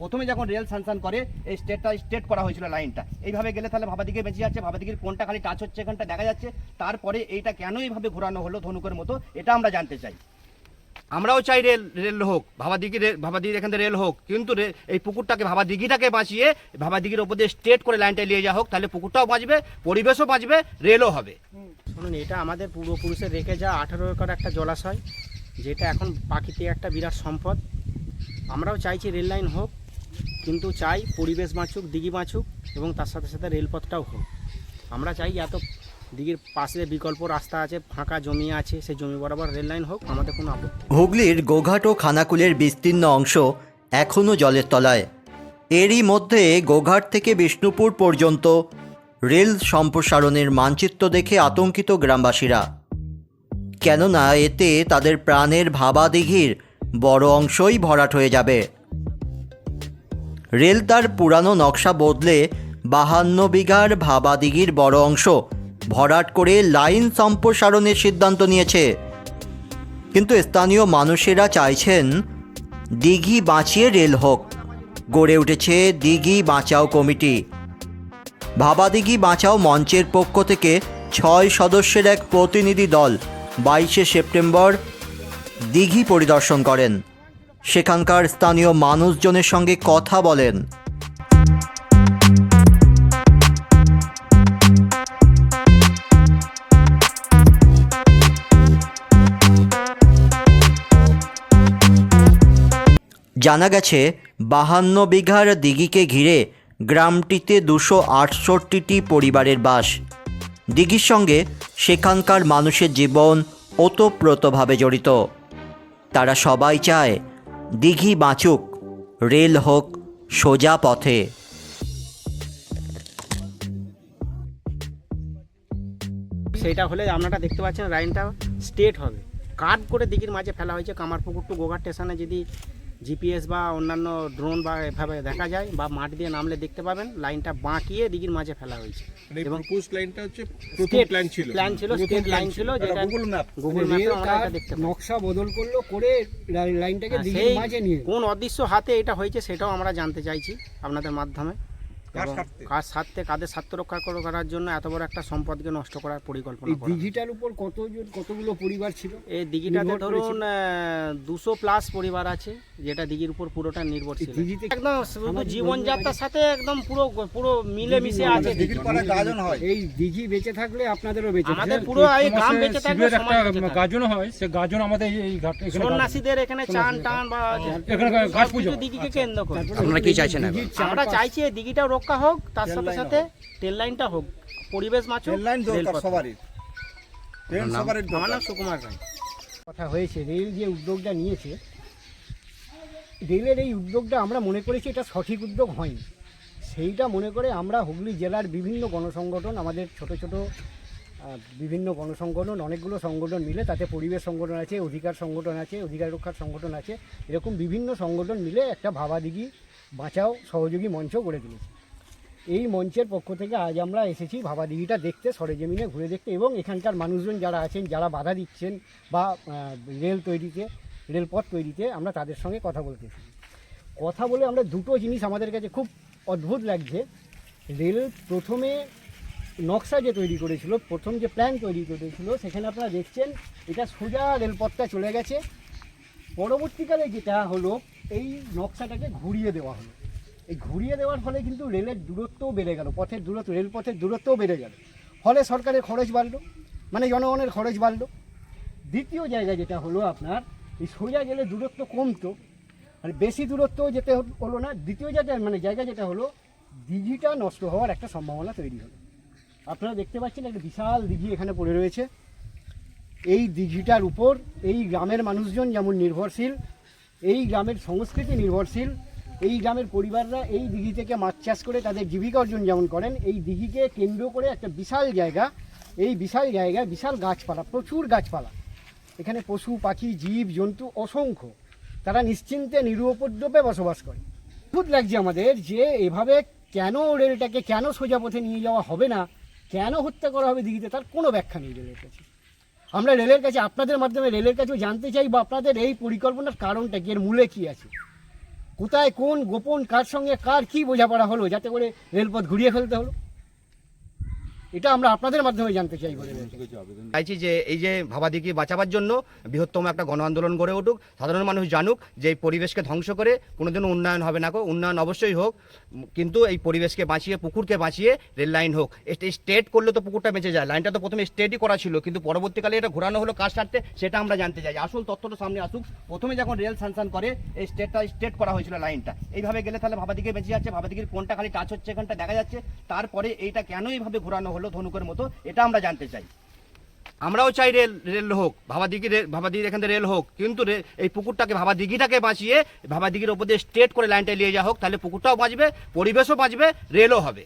প্রথমে যখন rail sanction করে, এই স্টেটটা স্টেট করা হয়েছিল লাইনটা এইভাবে গেলে তাহলে ভাবাদিকে বেঁচে যাচ্ছে, ভাবাদিকের কোনটা খালি টাচ হচ্ছে এখানটা, দেখা যাচ্ছে। তারপরে এইটা কেন এইভাবে ঘোরানো হলো ধনুকের মতো, এটা আমরা জানতে চাই। আমরাও চাই রেল রেল হোক ভাবাদিঘি ভাবাদিঘির এখান থেকে রেল হোক, কিন্তু এই পুকুরটাকে ভাবাদিঘিটাকে বাঁচিয়ে ভাবাদিঘির ওপর দিয়ে স্ট্রেট করে লাইনটা নিয়ে যাওয়া হোক, তাহলে পুকুরটাও বাঁচবে, পরিবেশও বাঁচবে, রেলও হবে। শুনুন, এটা আমাদের পূর্বপুরুষের রেখে যা আঠারো একর একটা জলাশয়, যেটা এখন প্রাকৃতিক একটা বিরাট সম্পদ। আমরাও চাইছি রেল লাইন হোক কিন্তু চাই পরিবেশ বাঁচুক, দিঘি বাঁচুক এবং তার সাথে সাথে রেলপথটাও হোক। আমরা চাই এত দিঘির পাশে বিকল্প রাস্তা আছে, ফাঁকা জমি আছে, সেই জমি বরাবর রেল লাইন হোক, আমাদের কোনো আপত্তি হুগলির গোঘাট ও খানাকুলের বিস্তীর্ণ অংশ এখনও জলের তলায়। এরই মধ্যে গোঘাট থেকে বিষ্ণুপুর পর্যন্ত রেল সম্প্রসারণের মানচিত্র দেখে আতঙ্কিত গ্রামবাসীরা। কেননা এতে তাদের প্রাণের ভাবা দিঘির বড় অংশই ভরাট হয়ে যাবে। রেল তার পুরানো নকশা বদলে বাহান্ন বিঘার ভাবা দিঘির বড় অংশ ভরাট করে লাইন সম্প্রসারণের সিদ্ধান্ত নিয়েছে। কিন্তু স্থানীয় মানুষেরা চাইছেন দিঘি বাঁচিয়ে রেল হোক। গড়ে উঠেছে দিঘি বাঁচাও কমিটি। ভাবাদিঘি বাঁচাও মঞ্চের পক্ষ থেকে ছয় সদস্যের এক প্রতিনিধি দল বাইশে সেপ্টেম্বর দিঘি পরিদর্শন করেন। সেখানকার স্থানীয় মানুষজনের সঙ্গে কথা বলেন। জানা গেছে, বাহান্ন বিঘার দিঘিকে ঘিরে গ্রামটিতে দুশো আটষট্টিটি পরিবারের বাস। দিঘির সঙ্গে সেখানকার মানুষের জীবন ওতপ্রোতভাবে জড়িত। তারা সবাই চায় দিঘি বাঁচুক, রেল হোক, সোজা পথে। সেইটা হলে আপনারা দেখতে পাচ্ছেন লাইনটা স্ট্রেট হবে। কাট করে দিঘির মাঝে ফেলা হয়েছে, কামারপুকুর টু গোঘাট স্টেশনে যদি জিপিএস বা অন্যান্য ড্রোন বা এভাবে দেখা যায় বা মাঠ দিয়ে নামলে দেখতে পাবেন লাইনটা বাঁকিয়ে দিঘির মাঝে ফেলা হয়েছে। এবং প্রপোজ লাইনটা হচ্ছে প্রথম প্ল্যান ছিল। প্ল্যান ছিল স্টেট লাইন ছিল। যেটা গুগল ম্যাপ গুগল ম্যাপে আমরা এটা দেখতে নকশা বদল করল করে লাইনটাকে হ্যাঁ, দিঘির মাঝে নিয়ে। কোন অদৃশ্য হাতে এটা হয়েছে সেটাও আমরা জানতে চাইছি আপনাদের মাধ্যমে। কার এবং স্বার্থে? কার স্বার্থে কাদের স্বার্থ রক্ষা করার জন্য এত বড় একটা সম্পদকে নষ্ট করার পরিকল্পনা দিঘিটার উপর কতজন কতগুলো পরিবার ছিল? এই দিঘিটাতে ধরুন দুশো প্লাস পরিবার আছে যেটা দিঘির উপর পুরোটা নির্ভরশীল। একদম শুধু জীবনযাত্রার সাথে একদম পুরো পুরো মিলে মিশে আছে দিঘির পাড়ায় গাজন হয়। এই দিঘি বেঁচে থাকলে আপনাদেরও বেঁচে আমাদের পুরো এই গ্রাম বেঁচে থাকবে। গাজন হয় সে গাজন আমাদের এই- ঘাট এখানে সন্ন্যাসীদের এখানে চান টান বা এখানে ঘাট সবকিছু পুজো। দিঘিকে কেন্দ্র করে। আপনারা কি চাইছেন আমরা চাইছি এই দিঘিটাও রক্ষা হোক তার সাথে সাথে ট্রেন লাইনটা হোক পরিবেশ বাঁচুক রেল লাইন দরকার সবারই। ট্রেন সবারই আমার দরকার নাম সুকুমার রায় কথা হয়েছে রেল যে উদ্যোগটা নিয়েছে রেলের এই উদ্যোগটা আমরা মনে করেছি এটা সঠিক উদ্যোগ হয়নি। সেইটা মনে করে আমরা হুগলি জেলার বিভিন্ন গণসংগঠন আমাদের ছোট ছোট বিভিন্ন গণসংগঠন অনেকগুলো সংগঠন মিলে তাতে পরিবেশ সংগঠন আছে অধিকার সংগঠন আছে অধিকার রক্ষার সংগঠন আছে এরকম বিভিন্ন সংগঠন মিলে একটা ভাবাদিঘি বাঁচাও সহযোগী মঞ্চ গড়ে তুলেছি। এই মঞ্চের পক্ষ থেকে আজ আমরা এসেছি ভাবাদিঘিটা দেখতে, সরেজমিনে ঘুরে দেখতে এবং এখানকার মানুষজন যারা আছেন, যারা বাধা দিচ্ছেন বা রেল তৈরিতে, রেলপথ তৈরিতে আমরা তাদের সঙ্গে কথা বলতে কথা বলে আমরা দুটো জিনিস আমাদের কাছে খুব অদ্ভুত লাগছে। রেল প্রথমে নকশা যে তৈরি করেছিল, প্রথম যে প্ল্যান তৈরি করেছিল, সেখানে আপনারা দেখছেন এটা সোজা রেলপথটা চলে গেছে। পরবর্তীকালে যেটা হলো, এই নকশাটাকে ঘুরিয়ে দেওয়া হলো। এই ঘুরিয়ে দেওয়ার ফলে কিন্তু রেলের দূরত্বও বেড়ে গেল। পথের দূরত্ব, রেলপথের দূরত্বও বেড়ে গেল। ফলে সরকারের খরচ বাড়লো মানে জনগণের খরচ বাড়লো। দ্বিতীয় জায়গা যেটা হলো আপনার, এই সোজা গেলে দূরত্ব কমতো আর বেশি দূরত্ব যেতে হলো না। দ্বিতীয় যেটা মানে জায়গা যেটা হলো, দিঘিটা নষ্ট হওয়ার একটা সম্ভাবনা তৈরি হলো। আপনারা দেখতে পাচ্ছেন একটা বিশাল দিঘি এখানে পড়ে রয়েছে। এই দিঘিটার উপর, এই গ্রামের মানুষজন যেমন নির্ভরশীল, এই গ্রামের সংস্কৃতি নির্ভরশীল এই গ্রামের পরিবাররা এই দিঘি থেকে মাছ চাষ করে তাদের জীবিকা অর্জন যেমন করেন, এই দিঘিকে কেন্দ্র করে একটা বিশাল জায়গা, এই বিশাল জায়গায় বিশাল গাছপালা, প্রচুর গাছপালা। এখানে পশু, পাখি, জীব, জন্তু অসংখ্য। তারা নিশ্চিন্তে নিরুপদ্রবে বসবাস করে। অদ্ভুত লাগছে আমাদের যে এভাবে কেন রেলটাকে কেন সোজা পথে নিয়ে যাওয়া হবে না, কেন হত্যা করা হবে দিঘিতে তার কোনো ব্যাখ্যা নেই রেলের কাছে। আমরা রেলের কাছে, আপনাদের মাধ্যমে রেলের কাছেও জানতে চাই বা আপনাদের এই পরিকল্পনার কারণটা কি, এর মূলে কি আছে? কোথায় কোন গোপন কার সঙ্গে কার কি বোঝাপড়া হলো? যাতে করে রেলপথ ঘুরিয়ে ফেলতে হলো। এটা আমরা আপনাদের মাধ্যমে জানতে চাই চাইছি যে এই যে ভাবাদিকে বাঁচাবার জন্য বৃহত্তম একটা গণ আন্দোলন গড়ে উঠুক, সাধারণ মানুষ জানুক যে এই পরিবেশকে ধ্বংস করে কোনোদিনও উন্নয়ন হবে না উন্নয়ন অবশ্যই হোক, কিন্তু এই পরিবেশকে বাঁচিয়ে, পুকুরকে বাঁচিয়ে রেল লাইন হোক। স্টেট করলে তো পুকুরটা বেঁচে যায়, লাইনটা তো প্রথমে স্টেটই করা ছিল, কিন্তু পরবর্তীকালে এটা ঘোরানো হলো কাজ স্বার্থে সেটা আমরা জানতে চাই। আসল তথ্যটা সামনে আসুক, প্রথমে যখন রেল স্যাংশন করে, এই স্টেটটা স্টেট করা হয়েছিল লাইনটা। এইভাবে গেলে তাহলে ভাবাদিকে বেঁচে যাচ্ছে ভাবাদিকের কোনটা খালি টাচ হচ্ছে এখানটা, দেখা যাচ্ছে, তারপরে এইটা কেন এইভাবে ঘোরানো হলো ধনুকের মতো এটা আমরা জানতে চাই। আমরাও চাই রেল রেল হোক ভাবাদিঘি ভাবাদিঘির এখান থেকে রেল হোক কিন্তু এই পুকুরটাকে ভাবাদিঘিটাকে বাঁচিয়ে ভাবাদিঘির ওপর দিয়ে স্ট্রেট করে লাইনটা নিয়ে যাওয়া হোক তাহলে পুকুরটাও বাঁচবে পরিবেশও বাঁচবে রেলও হবে।